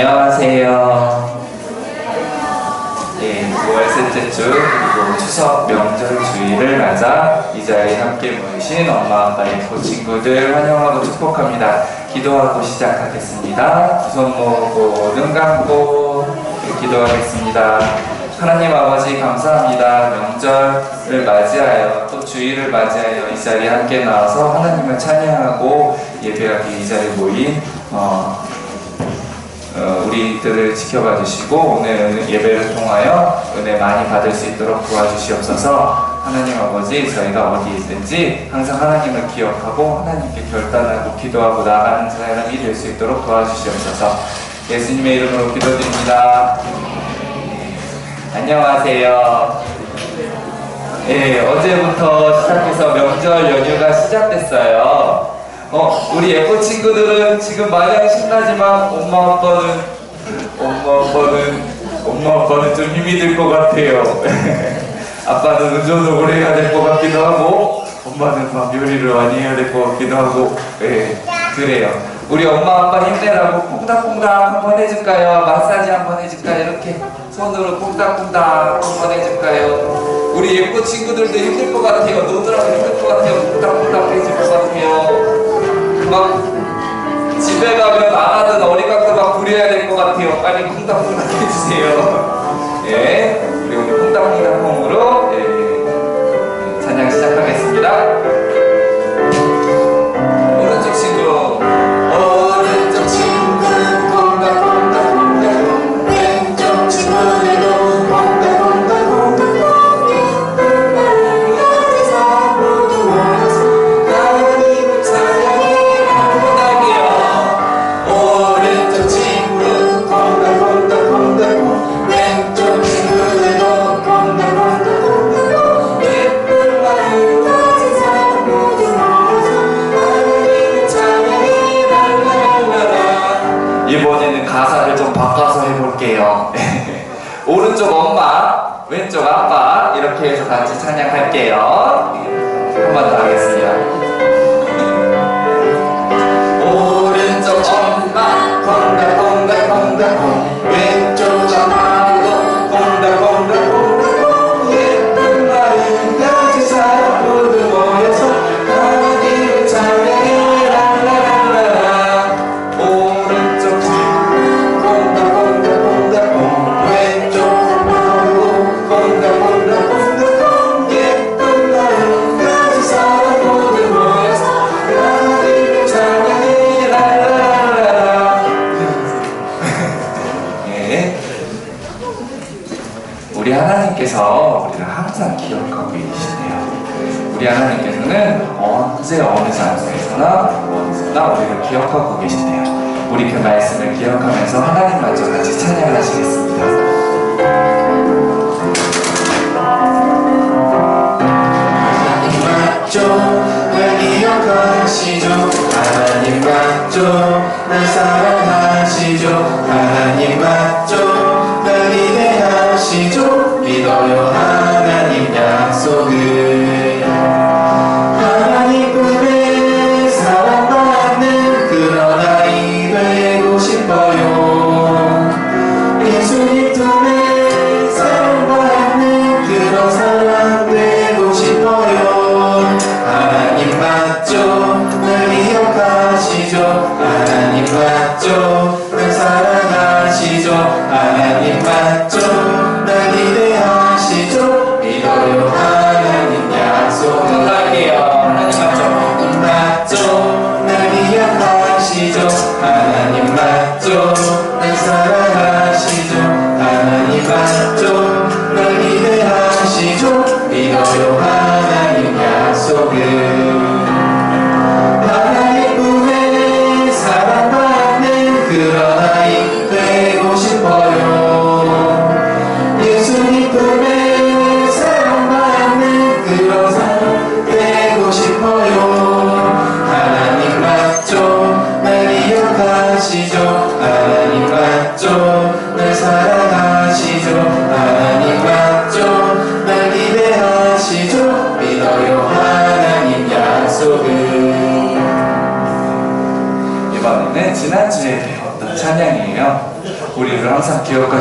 안녕하세요. 예, 9월 셋째 주 그리고 추석 명절 주일을 맞아 이 자리에 함께 모이신 엄마 아빠의 고 친구들 환영하고 축복합니다. 기도하고 시작하겠습니다. 두 손 모으고 눈 감고 기도하겠습니다. 하나님 아버지 감사합니다. 명절을 맞이하여 또 주일을 맞이하여 이 자리에 함께 나와서 하나님을 찬양하고 예배하기 이 자리에 모인 어, 어, 우리들을 지켜봐 주시고 오늘 예배를 통하여 은혜 많이 받을 수 있도록 도와주시옵소서. 하나님 아버지 저희가 어디 있든지 항상 하나님을 기억하고 하나님께 결단하고 기도하고 나가는 사람이 될 수 있도록 도와주시옵소서. 예수님의 이름으로 기도드립니다. 안녕하세요. 예, 어제부터 시작해서 명절 연휴가 시작됐어요 어, 우리 예쁜 친구들은 지금 마냥 신나지만 엄마 아빠는 엄마 아빠는 엄마 아빠는 좀 힘이 들 것 같아요. 아빠는 운전을 오래 해야 될 것 같기도 하고 엄마는 막 요리를 많이 해야 될 것 같기도 하고 예 그래요. 우리 엄마 아빠 힘내라고 콩닥콩닥 한번 해줄까요? 마사지 한번 해줄까요? 이렇게 손으로 콩닥콩닥 한번 해줄까요? 우리 예쁜 친구들도 힘들 것 같아요. 노느라고 힘들 것 같아요. 콩닥콩닥 해줄 것 같아요. 막 집에 가면 안 하던 어리광도 막 부려야 될 것 같아요. 빨리 콩닥콩닥 해주세요. 예, 오늘 콩닥콩닥 콩으로 예, 찬양 시작하겠습니다. 오른쪽 엄마 왼쪽 아빠 이렇게 해서 같이 찬양할게요. 한 번 더 하겠습니다. 오른쪽 엄마 콩닥콩닥콩닥 하나님께서 우리를 항상 기억하고 계시네요. 우리 하나님께서는 언제 어느 장소에서나 어디서나 우리를 기억하고 계시네요. 우리 그 말씀을 기억하면서 하나님 마저 같이 찬양하시겠습니다. 하나님? 날 기억하시죠? 하나님 맞죠? 날 사랑하시죠? 하나님 맞죠? 날 기대하시죠? 믿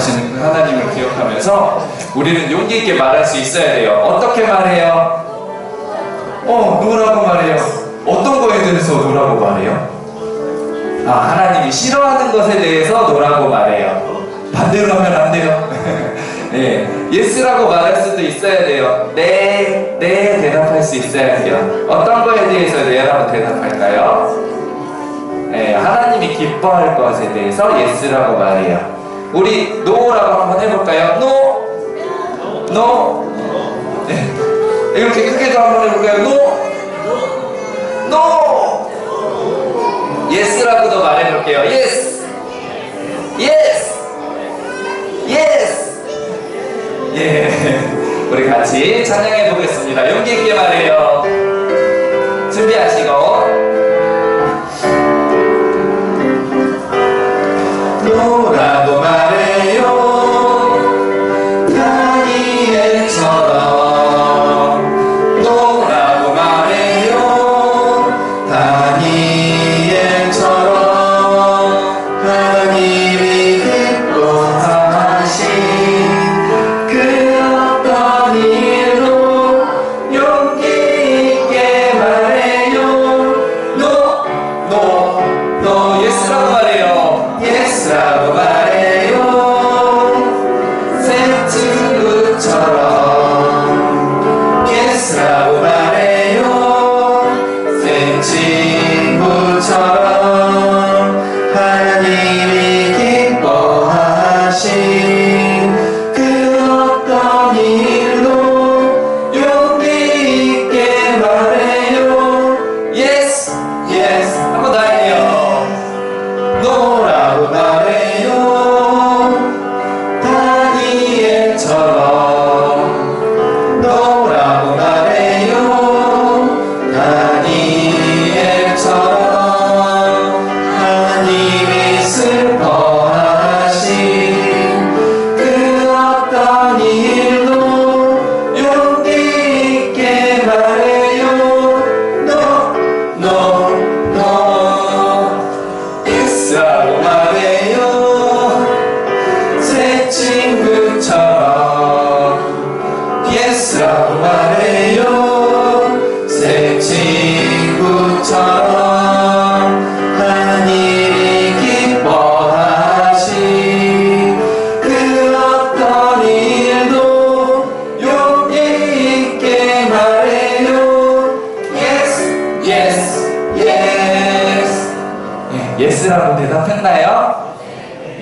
기억하시는 그 하나님을 기억하면서 우리는 용기 있게 말할 수 있어야 돼요. 어떻게 말해요? 어, 노라고 말해요. 어떤 거에 대해서 노라고 말해요? 아, 하나님이 싫어하는 것에 대해서 노라고 말해요. 반대로 하면 안 돼요. 예, 예스라고 말할 수도 있어야 돼요. 네, 네 대답할 수 있어야 돼요. 어떤 거에 대해서 네라고 대답할까요? 예, 하나님이 기뻐할 것에 대해서 예스라고 말해요. 우리 노라고 한번 해볼까요? 노, 노. 네. 이렇게 크게도 한번 해볼까요? 노, 노. 예스라고도 말해볼게요. 예스, 예스, 예스. 예, 우리 같이 찬양해 보겠습니다. 용기 있게 말해요.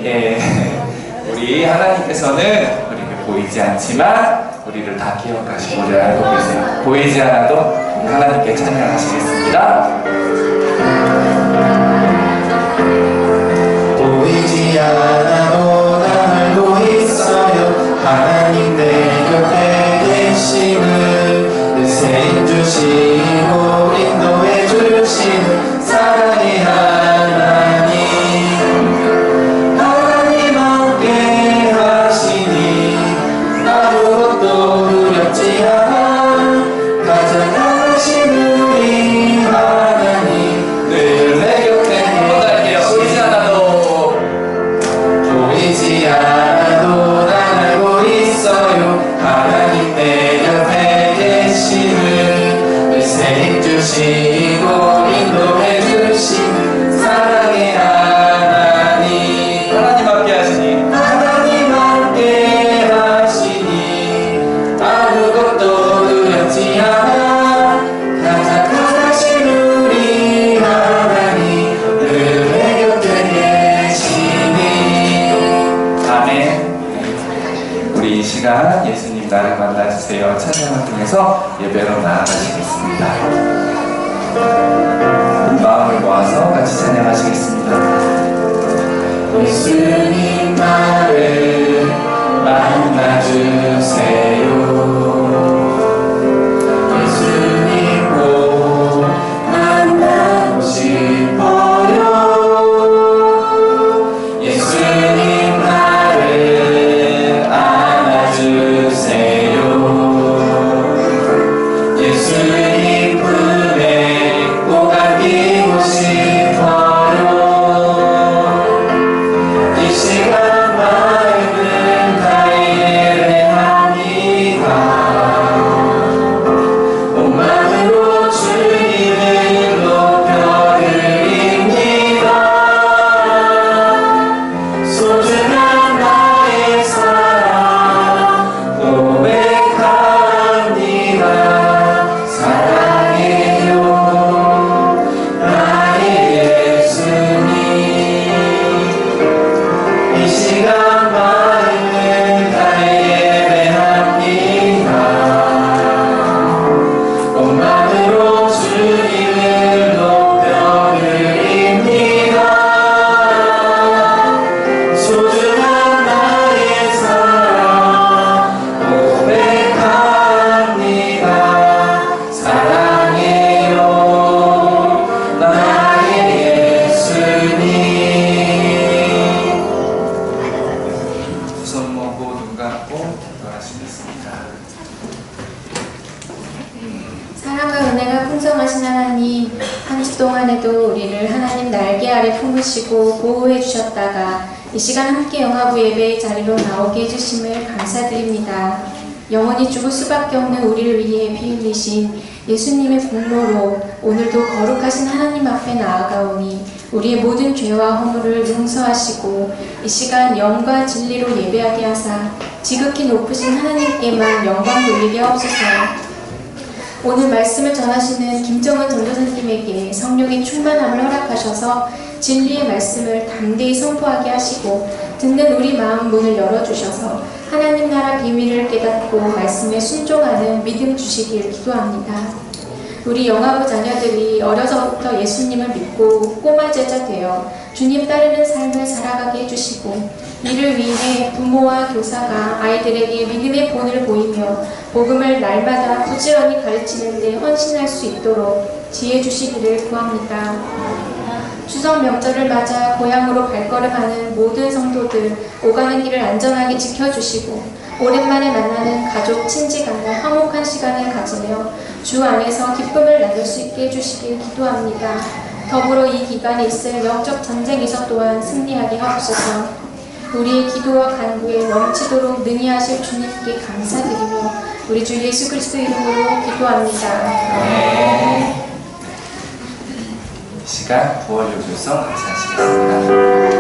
예, 우리 하나님께서는 우리를 보이지 않지만 우리를 다 기억하시고 알고 계세요. 보이지 않아도 하나님께 찬양하시겠습니다. 보이지 않아도 나 알고 있어요 하나님 내 곁에 계심을 내생 주시고 인도해 내 우리 이 시간 예수님 나를 만나주세요. 찬양을 통해서 예배로 나아가시겠습니다. 마음을 모아서 같이 찬양하시겠습니다. 예수님 나를 만나주세요 아래 품으시고 보호해 주셨다가 이 시간 함께 영화부 예배의 자리로 나오게 해주심을 감사드립니다. 영원히 죽을 수밖에 없는 우리를 위해 피 흘리신 예수님의 공로로 오늘도 거룩하신 하나님 앞에 나아가오니 우리의 모든 죄와 허물을 용서하시고 이 시간 영과 진리로 예배하게 하사 지극히 높으신 하나님께만 영광 돌리게 하옵소서. 오늘 말씀을 전하시는 김정은 전도사님에게 성령의 충만함을 허락하셔서 진리의 말씀을 담대히 선포하게 하시고 듣는 우리 마음 문을 열어주셔서 하나님 나라 비밀을 깨닫고 말씀에 순종하는 믿음 주시길 기도합니다. 우리 영화부 자녀들이 어려서부터 예수님을 믿고 꼬마 제자 되어 주님 따르는 삶을 살아가게 해주시고 이를 위해 부모와 교사가 아이들에게 믿음의 본을 보이며 복음을 날마다 부지런히 가르치는 데 헌신할 수 있도록 지혜 주시기를 구합니다. 추석 명절을 맞아 고향으로 발걸음하는 모든 성도들 오가는 길을 안전하게 지켜주시고 오랜만에 만나는 가족 친지 간의 화목한 시간을 가지며 주 안에서 기쁨을 나눌 수 있게 해주시길 기도합니다. 더불어 이 기간에 있을 영적 전쟁에서 또한 승리하게 하옵소서. 우리의 기도와 간구에 넘치도록 능히 하실 주님께 감사드리며 우리 주 예수 그리스도 이름으로 기도합니다. 네. 이 시간 부활 요술성 같이 하시겠습니다.